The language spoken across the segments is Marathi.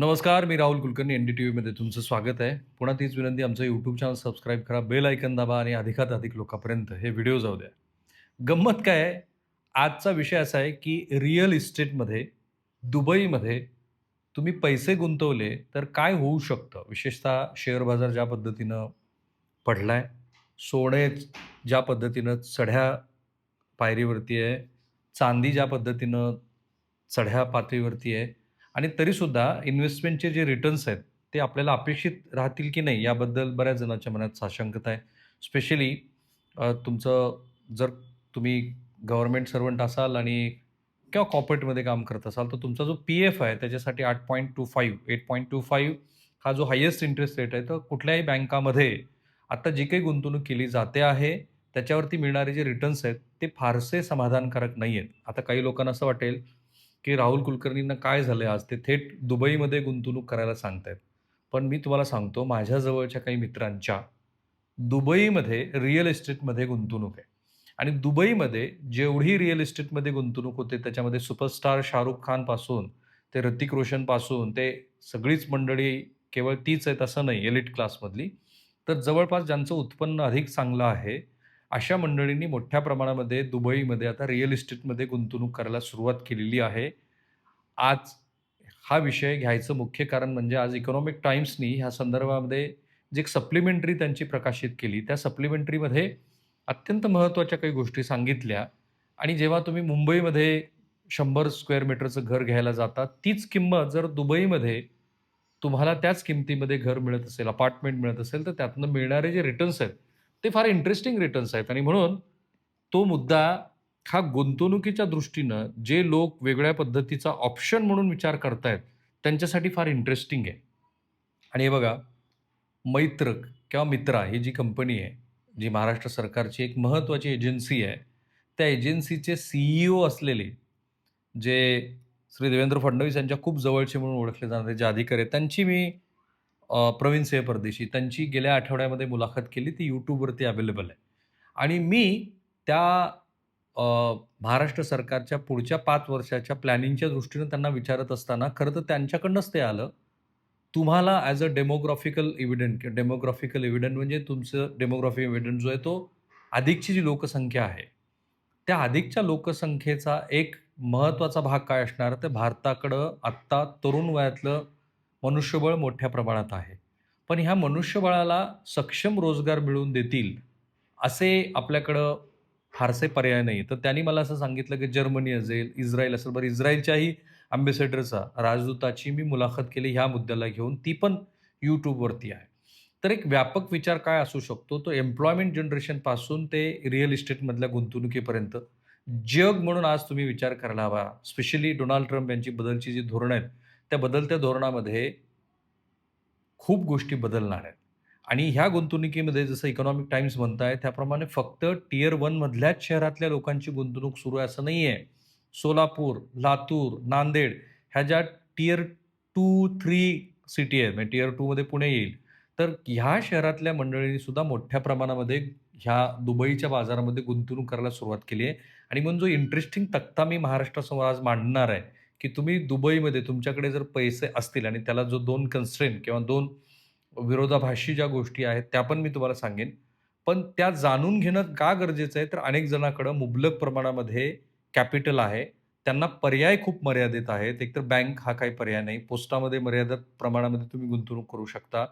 नमस्कार मी Rahul Kulkarni N D T व्हीमध्ये तुमचं स्वागत आहे. पुन्हा तीच विनंती आमचं यूट्यूब चॅनल सबस्क्राईब करा बेल ऐकन दाबा आणि अधिकात अधिक लोकांपर्यंत हे व्हिडिओ जाऊ द्या. गंमत काय आहे? आजचा विषय असा आहे की रिअल इस्टेटमध्ये दुबईमध्ये तुम्ही पैसे गुंतवले तर काय होऊ शकतं? विशेषतः शेअर बाजार ज्या पद्धतीनं पडला आहे सोने ज्या पद्धतीनं चढ्या पायरीवरती आहे चांदी ज्या पद्धतीनं चढ्या पातळीवरती आहे आणि तरीसुद्धा इन्व्हेस्टमेंटचे जे रिटर्न्स आहेत ते आपल्याला अपेक्षित राहतील की नाही याबद्दल बऱ्याच जणांच्या मनात साशंकता आहे. स्पेशली तुमचं जर तुम्ही गव्हर्मेंट सर्वंट असाल आणि किंवा कॉर्पोरेटमध्ये काम करत असाल तर तुमचा जो पी एफ आहे त्याच्यासाठी आठ point two five eight point two five हा जो हायेस्ट इंटरेस्ट रेट आहे तर कुठल्याही बँकामध्ये आता जी काही गुंतवणूक केली जाते आहे त्याच्यावरती मिळणारे जे रिटर्न्स आहेत ते फारसे समाधानकारक नाही आहेत आता काही लोकांना असं वाटेल की राहुल कुलकर्णींना काय झालं आज? ते थेट दुबईमध्ये गुंतवणूक करायला सांगतायत. पण मी तुम्हाला सांगतो माझ्या जवळच्या काही मित्रांच्या दुबईमध्ये रिअल इस्टेटमध्ये गुंतवणूक आहे. आणि दुबईमध्ये जेवढी रिअल इस्टेटमध्ये गुंतवणूक होते त्याच्यामध्ये सुपरस्टार शाहरुख खानपासून ते ऋतिक रोशनपासून ते सगळीच मंडळी केवळ तीच आहेत असं नाही एलिट क्लासमधली. तर जवळपास ज्यांचं उत्पन्न अधिक चांगलं आहे अशा मंडळींनी मोठ्या प्रमाणामध्ये दुबईमध्ये आता रिअल इस्टेटमध्ये गुंतवणूक करायला सुरुवात केलेली आहे. आज हा विषय घ्यायचं मुख्य कारण म्हणजे आज इकॉनॉमिक टाइम्सनी ह्या संदर्भामध्ये जी एक सप्लिमेंटरी त्यांची प्रकाशित केली त्या सप्लिमेंटरीमध्ये अत्यंत महत्त्वाच्या काही गोष्टी सांगितल्या. आणि जेव्हा तुम्ही मुंबईमध्ये शंभर स्क्वेअर मीटरचं घर घ्यायला जाता तीच किंमत जर दुबईमध्ये तुम्हाला त्याच किमतीमध्ये घर मिळत असेल अपार्टमेंट मिळत असेल तर त्यातनं मिळणारे जे रिटर्न्स आहेत ते फार इंटरेस्टिंग रिटर्न्स आहेत. आणि म्हणून तो मुद्दा हा गुंतवणुकीच्या दृष्टीनं जे लोक वेगळ्या पद्धतीचा ऑप्शन म्हणून विचार करतायत त्यांच्यासाठी फार इंटरेस्टिंग आहे. आणि हे बघा मैत्रक किंवा मित्रा ही जी कंपनी आहे जी महाराष्ट्र सरकारची एक महत्त्वाची एजन्सी आहे त्या एजन्सीचे सीईओ असलेले जे श्री देवेंद्र फडणवीस यांच्या खूप जवळचे म्हणून ओळखले जाणारे जे अधिकारी आहेत त्यांची मी प्रवीण सिंह परदेशी त्यांची गेल्या आठवड्यामध्ये मुलाखत केली. ती यूट्यूबवरती अवेलेबल आहे. आणि मी त्या महाराष्ट्र सरकारच्या पुढच्या पाच वर्षाच्या प्लॅनिंगच्या दृष्टीनं त्यांना विचारत असताना खरं तर त्यांच्याकडनंच ते आलं. तुम्हाला ॲज अ डेमोग्राफिकल इव्हिडंट डेमोग्राफिकल इव्हिडंट म्हणजे तुमचं डेमोग्राफी इव्हिडंट जो आहे तो अधिकची जी लोकसंख्या आहे त्या अधिकच्या लोकसंख्येचा एक महत्त्वाचा भाग काय असणार? तर भारताकडं आत्ता तरुण वयातलं मनुष्यबळ मोठ्या प्रमाणात आहे. पण ह्या मनुष्यबळाला सक्षम रोजगार मिळवून देतील असे आपल्याकडं फारसे पर्याय नाही तर त्यांनी मला असं सांगितलं की जर्मनी असेल इस्रायल असेल बरं इस्रायलच्याही अम्बेसेडरचा राजदूताची मी मुलाखत केली ह्या मुद्द्याला घेऊन ती पण यूट्यूबवरती आहे. तर एक व्यापक विचार काय असू शकतो? तो एम्प्लॉयमेंट जनरेशनपासून ते रिअल इस्टेटमधल्या गुंतवणुकीपर्यंत. जग म्हणून आज तुम्ही विचार करायला हवा. स्पेशली डोनाल्ड ट्रम्प यांची बदलची जी धोरणं आहेत त्या बदलत्या धोरणामध्ये खूप गोष्टी बदलणार आहेत. आणि ह्या गुंतवणुकीमध्ये जसं इकॉनॉमिक टाइम्स आहे त्याप्रमाणे फक्त टियर वनमधल्याच शहरातल्या लोकांची गुंतवणूक सुरू आहे असं नाही आहे सोलापूर लातूर नांदेड ह्या ज्या टियर टू थ्री सिटी आहेत म्हणजे टियर टूमध्ये पुणे येईल. तर ह्या शहरातल्या मंडळींनी सुद्धा मोठ्या प्रमाणामध्ये ह्या दुबईच्या बाजारामध्ये गुंतवणूक करायला सुरुवात केली आहे. आणि म्हणून जो इंटरेस्टिंग तक्ता मी महाराष्ट्रासमोर आज मांडणार आहे की तुम्ही दुबईमध्ये तुमच्याकडे जर पैसे असतील आणि त्याला जो दोन कन्स्ट्रेन किंवा दोन विरोधाभाषी ज्या गोष्टी आहेत त्या पण मी तुम्हाला सांगेन. पण त्या जाणून घेणं का गरजेचं आहे? तर अनेक जणांकडं मुबलक प्रमाणामध्ये कॅपिटल आहे. त्यांना पर्याय खूप मर्यादित आहेत. एकतर बँक हा काही पर्याय नाही. पोस्टामध्ये मर्यादित प्रमाणामध्ये तुम्ही गुंतवणूक करू शकता.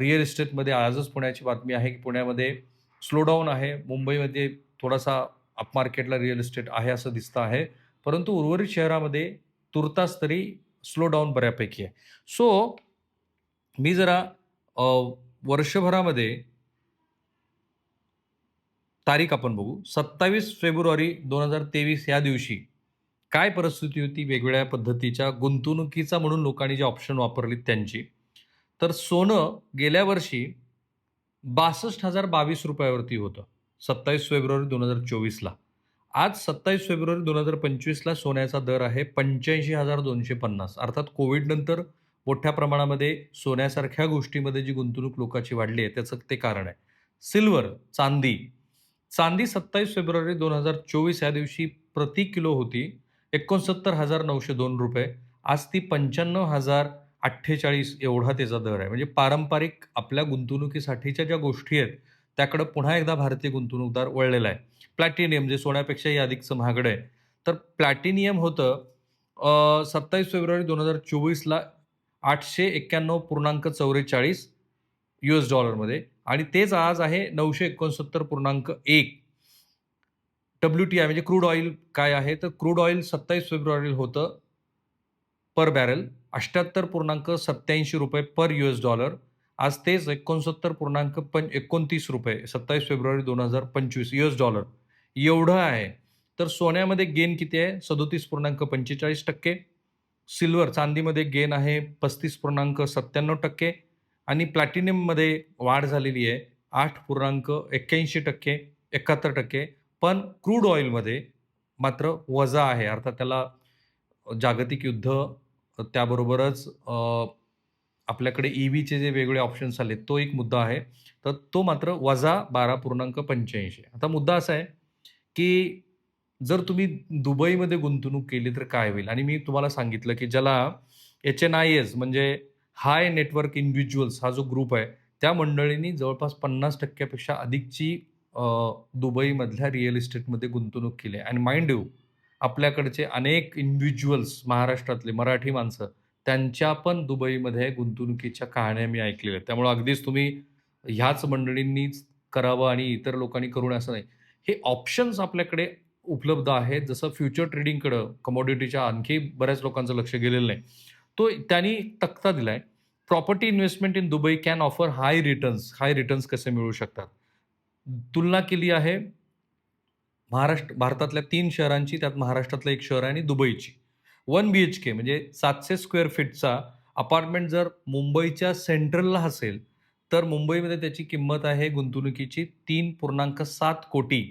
रिअल इस्टेटमध्ये आजच पुण्याची बातमी आहे की पुण्यामध्ये स्लोडाऊन आहे. मुंबईमध्ये थोडासा अपमार्केटला रिअल इस्टेट आहे असं दिसतं आहे. परंतु उर्वरित शहरामध्ये तुर्तास तरी स्लो डाऊन बऱ्यापैकी आहे. सो मी जरा वर्षभरामध्ये तारीख आपण बघू. सत्तावीस फेब्रुवारी दोन हजार तेवीस या दिवशी काय परिस्थिती होती? वेगवेगळ्या पद्धतीच्या गुंतवणुकीचा म्हणून लोकांनी जे ऑप्शन वापरली त्यांची. तर सोनं गेल्या वर्षी बासष्ट हजार बावीस रुपयावरती होतं. सत्तावीस फेब्रुवारी दोन हजार चोवीसला. आज सत्तावीस फेब्रुवारी दोन हजार पंचवीसला सोन्याचा दर आहे पंच्याऐंशी हजार दोनशे पन्नास. अर्थात कोविडनंतर मोठ्या प्रमाणामध्ये सोन्यासारख्या गोष्टीमध्ये जी गुंतवणूक लोकांची वाढली आहे त्याचं ते कारण आहे. सिल्वर चांदी. चांदी सत्तावीस फेब्रुवारी दोन हजार चोवीस या दिवशी प्रति किलो होती एकोणसत्तर हजार नऊशे दोन रुपये. आज ती पंच्याण्णव हजार अठ्ठेचाळीस एवढा त्याचा दर आहे. म्हणजे पारंपरिक आपल्या गुंतवणुकीसाठीच्या ज्या गोष्टी आहेत त्याकडं पुन्हा एकदा भारतीय गुंतवणूकदार वळलेला आहे. प्लॅटिनियम जे सोन्यापेक्षाही अधिकचं महागडं आहे. तर प्लॅटिनियम होतं सत्तावीस फेब्रुवारी दोन हजार चोवीसला आठशे एक्क्याण्णव पूर्णांक चौवेचाळीस यू एस डॉलरमध्ये आणि तेच आज आहे नऊशे एकोणसत्तर पूर्णांक एक. डब्ल्यू टी आय म्हणजे क्रूड ऑइल काय आहे? तर क्रूड ऑइल सत्तावीस फेब्रुवारीला होतं पर बॅरल अष्ट्याहत्तर पूर्णांक सत्याऐंशी रुपये पर यू एस डॉलर आज तेच एकोणसत्तर पूर्णांक पं एकोणतीस रुपये सत्तावीस फेब्रुवारी दोन हजार पंचवीस यूएस डॉलर एवढं आहे. तर सोन्यामध्ये गेन किती आहे? सदोतीस पूर्णांक पंचेचाळीस टक्के. सिल्वर चांदीमध्ये गेन आहे पस्तीस पूर्णांक सत्त्याण्णव टक्के. आणि प्लॅटिनियममध्ये वाढ झालेली आहे आठ पूर्णांक एक्क्याऐंशी टक्के एकाहत्तर टक्के. पण क्रूड ऑइलमध्ये मात्र वजा आहे. अर्थात त्याला जागतिक युद्ध त्याबरोबरच आपल्याकडे ई व्हीचे जे वेगळे ऑप्शन्स आले तो एक मुद्दा आहे. तर तो मात्र वजा बारा पूर्णांक पंच्याऐंशी. आता मुद्दा असा आहे की जर तुम्ही दुबईमध्ये गुंतवणूक केली तर काय होईल? आणि मी तुम्हाला सांगितलं की ज्याला एच एन आय एस म्हणजे हाय नेटवर्क इंडिव्हिज्युअल्स हा जो ग्रुप आहे त्या मंडळींनी जवळपास पन्नास टक्क्यापेक्षा अधिकची दुबईमधल्या रिअल इस्टेटमध्ये गुंतवणूक केली आहे. आणि माइंड यू आपल्याकडचे अनेक इंडिव्हिज्युअल्स महाराष्ट्रातले मराठी माणसं त्यांच्या पण दुबईमध्ये गुंतवणुकीच्या कहाण्या मी ऐकलेल्या आहेत. त्यामुळे अगदीच तुम्ही ह्याच मंडळींनीच करावं आणि इतर लोकांनी करू नये असं नाही. हे ऑप्शन्स आपल्याकडे उपलब्ध आहेत. जसं फ्युचर ट्रेडिंगकडं कमोडिटीच्या आणखी बऱ्याच लोकांचं लक्ष गेलेलं नाही. तो त्यांनी तक्ता दिलाय. Property investment in Dubai can offer high returns high returns कसे मिळू शकतात? तुलना केली आहे महाराष्ट्र भारतातल्या तीन शहरांची त्यात महाराष्ट्रातलं एक शहर आहे आणि दुबईची. वन बी एच के म्हणजे सातशे स्क्वेअर फीटचा अपार्टमेंट जर मुंबईच्या सेंट्रलला असेल तर मुंबईमध्ये त्याची किंमत आहे गुंतवणुकीची तीन पूर्णांक सात कोटी.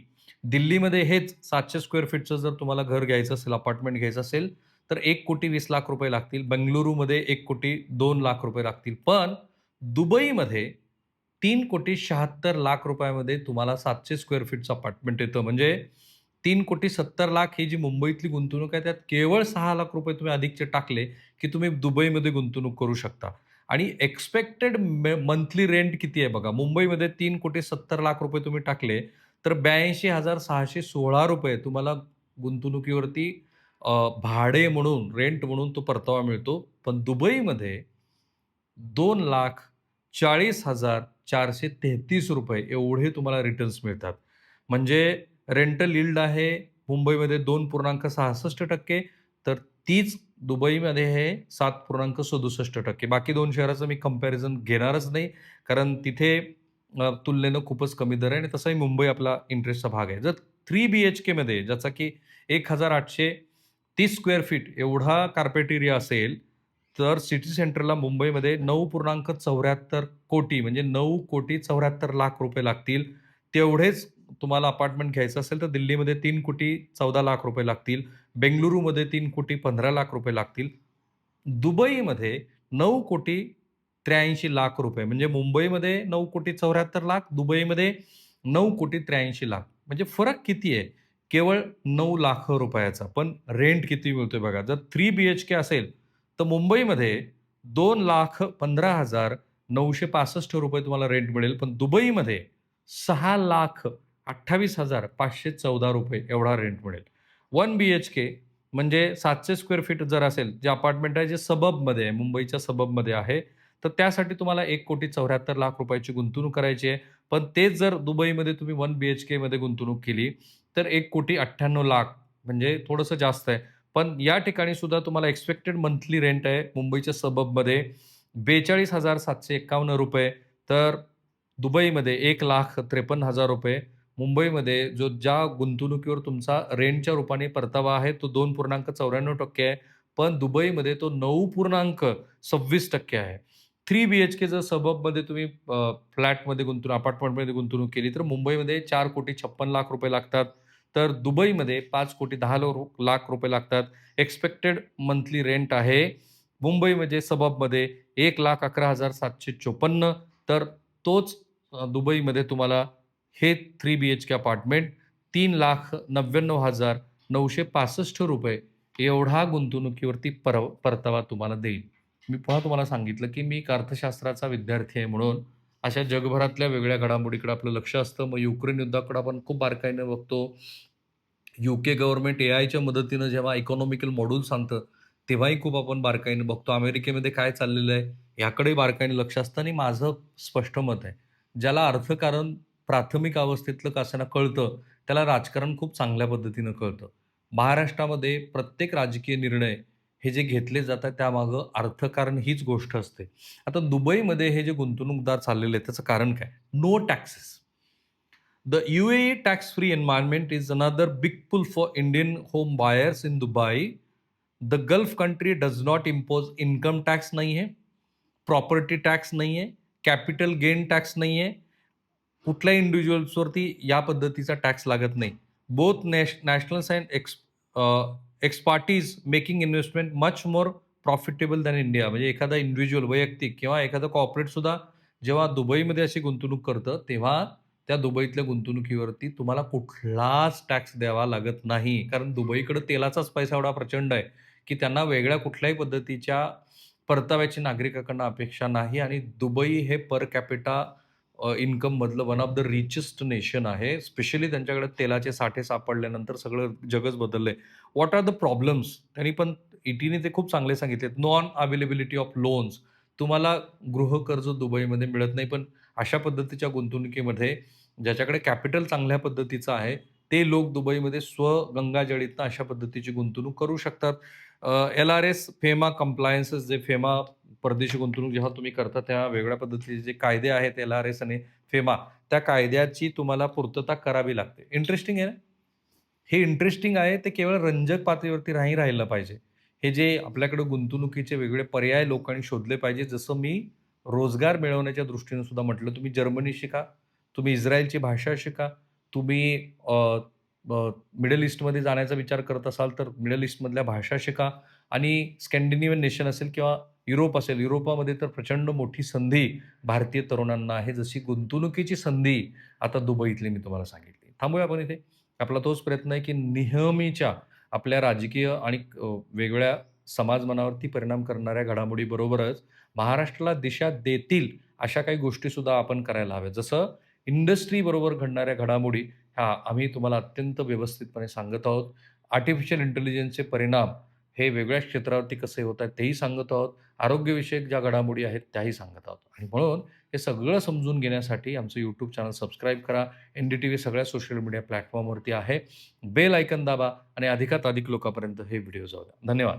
दिल्लीमध्ये हेच सातशे स्क्वेअर फीटचं जर तुम्हाला घर घ्यायचं असेल अपार्टमेंट घ्यायचं असेल तर एक कोटी वीस लाख रुपये लागतील. बंगळुरूमध्ये एक कोटी दोन लाख रुपये लागतील. पण दुबईमध्ये तीन कोटी शहात्तर लाख रुपयामध्ये तुम्हाला सातशे स्क्वेअर फीटचं अपार्टमेंट येतं. म्हणजे तीन कोटी सत्तर लाख ही जी मुंबईतली गुंतवणूक आहे त्यात केवळ सहा लाख रुपये तुम्ही अधिकचे टाकले की तुम्ही दुबईमध्ये गुंतवणूक करू शकता. आणि एक्सपेक्टेड मंथली रेंट किती आहे बघा? मुंबईमध्ये तीन कोटी सत्तर लाख रुपये तुम्ही टाकले तर ब्याऐंशी हजार सहाशे सोळा रुपये तुम्हाला गुंतवणुकीवरती भाडे म्हणून रेंट म्हणून तो परतावा मिळतो. पण दुबईमध्ये दोन लाख चाळीस हजार चारशे तेहतीस रुपये एवढे तुम्हाला रिटर्न्स मिळतात. म्हणजे रेंटल इल्ड आहे मुंबईमध्ये दोन पूर्णांक सहासष्ट टक्के तर तीच दुबईमध्ये हे सात पूर्णांक सदुसष्ट टक्के. बाकी दोन शहराचं मी कंपॅरिझन घेणारच नाही कारण तिथे तुलनेनं खूपच कमी दर आहे आणि तसाही मुंबई आपला इंटरेस्टचा भाग आहे. जर थ्री बी एच केमध्ये ज्याचा की एक हजार आठशे तीस स्क्वेअर फीट एवढा कार्पेट एरिया असेल तर सिटी सेंटरला मुंबईमध्ये नऊ पूर्णांक चौऱ्याहत्तर कोटी म्हणजे नऊ कोटी चौऱ्याहत्तर लाख रुपये लागतील तेवढेच तुम्हाला अपार्टमेंट घ्यायचं असेल तर दिल्लीमध्ये तीन कोटी चौदा लाख रुपये लागतील. बेंगलुरूमध्ये तीन कोटी पंधरा लाख रुपये लागतील. दुबईमध्ये नऊ कोटी त्र्याऐंशी लाख रुपये. म्हणजे मुंबईमध्ये नऊ कोटी चौऱ्याहत्तर लाख दुबईमध्ये नऊ कोटी त्र्याऐंशी लाख. म्हणजे फरक किती आहे? केवळ नऊ लाख रुपयाचा. पण रेंट किती मिळतोय बघा. जर थ्री बी एच के असेल तर मुंबईमध्ये दोन लाख पंधरा हजार नऊशे पासष्ट रुपये तुम्हाला रेंट मिळेल. पण दुबईमध्ये सहा लाख अठ्ठावीस हजार पाचशे चौदा रुपये एवढा रेंट मिळेल. वन बी एच के म्हणजे सातशे स्क्वेअर फीट जर असेल जे अपार्टमेंट आहे जे सबबमध्ये आहे मुंबईच्या सबबमध्ये आहे तर त्यासाठी तुम्हाला एक कोटी चौऱ्याहत्तर लाख रुपयाची गुंतवणूक करायची आहे. पण तेच जर दुबईमध्ये तुम्ही वन बी एच केमध्ये गुंतवणूक केली तर एक कोटी अठ्ठ्याण्णव लाख म्हणजे थोडंसं जास्त आहे. पण या ठिकाणी सुद्धा तुम्हाला एक्सपेक्टेड मंथली रेंट आहे मुंबईच्या सबबमध्ये बेचाळीस हजार सातशे एक्कावन्न रुपये तर दुबईमध्ये एक लाख त्रेपन्न हजार रुपये. मुंबईमध्ये जो ज्या गुंतवणुकीवर तुमचा रेंटच्या रूपाने परतावा आहे तो दोन पूर्णांक चौऱ्याण्णव टक्के आहे. पण दुबईमध्ये तो नऊ पूर्णांक सव्वीस टक्के आहे. थ्री बी एच के जर सबबमध्ये तुम्ही फ्लॅटमध्ये गुंतवणूक अपार्टमेंटमध्ये गुंतवणूक केली तर मुंबईमध्ये चार कोटी छप्पन लाख रुपये लागतात. तर दुबईमध्ये पाच कोटी दहा लाख रुपये लागतात. एक्सपेक्टेड मंथली रेंट आहे. मुंबईमध्ये म्हणजे सबबमध्ये एक लाख अकरा हजार सातशे चोपन्न. तर तोच दुबईमध्ये तुम्हाला हे three B H K apartment तीन लाख नव्याण्णव हजार नऊशे पासष्ट रुपये एवढा गुंतवणुकीवरती पर परतावा तुम्हाला देईल. मी पुन्हा तुम्हाला सांगितलं, की मी एक अर्थशास्त्राचा विद्यार्थी आहे म्हणून अशा जगभरातल्या वेगळ्या घडामोडीकडे आपलं लक्ष असतं. मग युक्रेन युद्धाकडे आपण खूप बारकाईने बघतो. यूके गव्हर्नमेंट आयच्या मदतीनं जेव्हा इकॉनॉमिकल मॉड्यूल सांगतं तेव्हाही खूप आपण बारकाईने बघतो. अमेरिकेमध्ये काय चाललेलं आहे, याकडेही बारकाईने लक्ष असतं आणि माझं स्पष्ट मत आहे. ज्याला अर्थकारण प्राथमिक अवस्थेतलं का कळतं, त्याला राजकारण खूप चांगल्या पद्धतीनं कळतं. महाराष्ट्रामध्ये प्रत्येक राजकीय निर्णय हे जे घेतले जातात, त्यामागं अर्थकारण हीच गोष्ट असते. आता दुबईमध्ये हे जे गुंतवणूकदार चाललेले आहेत, त्याचं कारण काय? No taxes. The U A tax free environment is another big pull for Indian home buyers in Dubai the Gulf country does not impose income tax नाही आहे प्रॉपर्टी टॅक्स नाही आहे, कॅपिटल गेन टॅक्स नाही आहे. कुठल्याही इंडिव्हिज्युअल्सवरती या पद्धतीचा टॅक्स लागत नाही. Both nash nationals and ex expats making investment much more profitable than India. म्हणजे एखादा इंडिव्हिज्युअल वैयक्तिक किंवा एखादं कॉपरेटसुद्धा जेव्हा दुबईमध्ये अशी गुंतवणूक करतं, तेव्हा त्या दुबईतल्या गुंतवणुकीवरती तुम्हाला कुठलाच टॅक्स द्यावा लागत नाही. कारण दुबईकडे तेलाचाच पैसा एवढा प्रचंड आहे, की त्यांना वेगळ्या कुठल्याही पद्धतीच्या परताव्याची नागरिकाकडनं अपेक्षा नाही आणि दुबई हे per capita इन्कममधलं one of the richest nation आहे. स्पेशली त्यांच्याकडे तेलाचे साठे सापडल्यानंतर सगळं जगच बदललंय. What are the problems? त्यांनी पण ईटीने ते खूप चांगले सांगितलेत. Non availability of loans. तुम्हाला गृहकर्ज दुबईमध्ये मिळत नाही. पण अशा पद्धतीच्या गुंतवणुकीमध्ये ज्याच्याकडे कॅपिटल चांगल्या पद्धतीचं आहे, ते लोक दुबईमध्ये स्वगंगाजळीतनं अशा पद्धतीची गुंतवणूक करू शकतात. एल-आर-एस, फेमा कम्प्लायन्सेस जे फेमा परदेशी गुंतवणूक जेव्हा तुम्ही करता, तेव्हा वेगळ्या पद्धतीचे जे कायदे आहेत एल-आर-एस आणि फेमा, त्या कायद्याची तुम्हाला पूर्तता करावी लागते. इंटरेस्टिंग आहे ना? हे इंटरेस्टिंग आहे, ते केवळ रंजक पातळीवरती नाही राहिलं पाहिजे. हे जे आपल्याकडे गुंतवणुकीचे वेगळे पर्याय लोकांनी शोधले पाहिजे. जसं मी रोजगार मिळवण्याच्या दृष्टीने सुद्धा म्हटलं, तुम्ही जर्मनी शिका, तुम्ही इस्रायलची भाषा शिका, तुम्ही मिडल ईस्टमध्ये जाण्याचा विचार करत असाल, तर मिडल ईस्टमधल्या भाषा शिका आणि स्कॅन्डिनेव्हियन नेशन असेल किंवा युरोप असेल, युरोपामध्ये तर प्रचंड मोठी संधी भारतीय तरुणांना आहे. जशी गुंतवणुकीची संधी आता दुबईतली मी तुम्हाला सांगितली. थांबूया आपण इथे. आपला तोच प्रयत्न आहे, की नेहमीच्या आपल्या राजकीय आणि वेगवेगळ्या समाज समाजमनावरती परिणाम करणाऱ्या घडामोडीबरोबरच महाराष्ट्राला दिशा देतील अशा काही गोष्टीसुद्धा आपण करायला हव्यात. जसं इंडस्ट्रीबरोबर घडणाऱ्या घडामोडी ह्या आम्ही तुम्हाला अत्यंत व्यवस्थितपणे सांगत आहोत. आर्टिफिशियल इंटेलिजन्सचे परिणाम हे वेगळ्या क्षेत्रावरती कसे होत आहेत, तेही सांगत आहोत. आरोग्यविषयक ज्या घडामोडी आहेत, त्याही सांगत आहोत. आणि म्हणून हे सगळं समजून घेण्यासाठी आमचं यूट्यूब चॅनल सबस्क्राईब करा. एन डी टी व्ही सगळ्या सोशल मीडिया प्लॅटफॉर्मवरती आहे. बेल आयकन दाबा आणि अधिकात अधिक लोकांपर्यंत हे व्हिडिओ जाऊ द्या. धन्यवाद.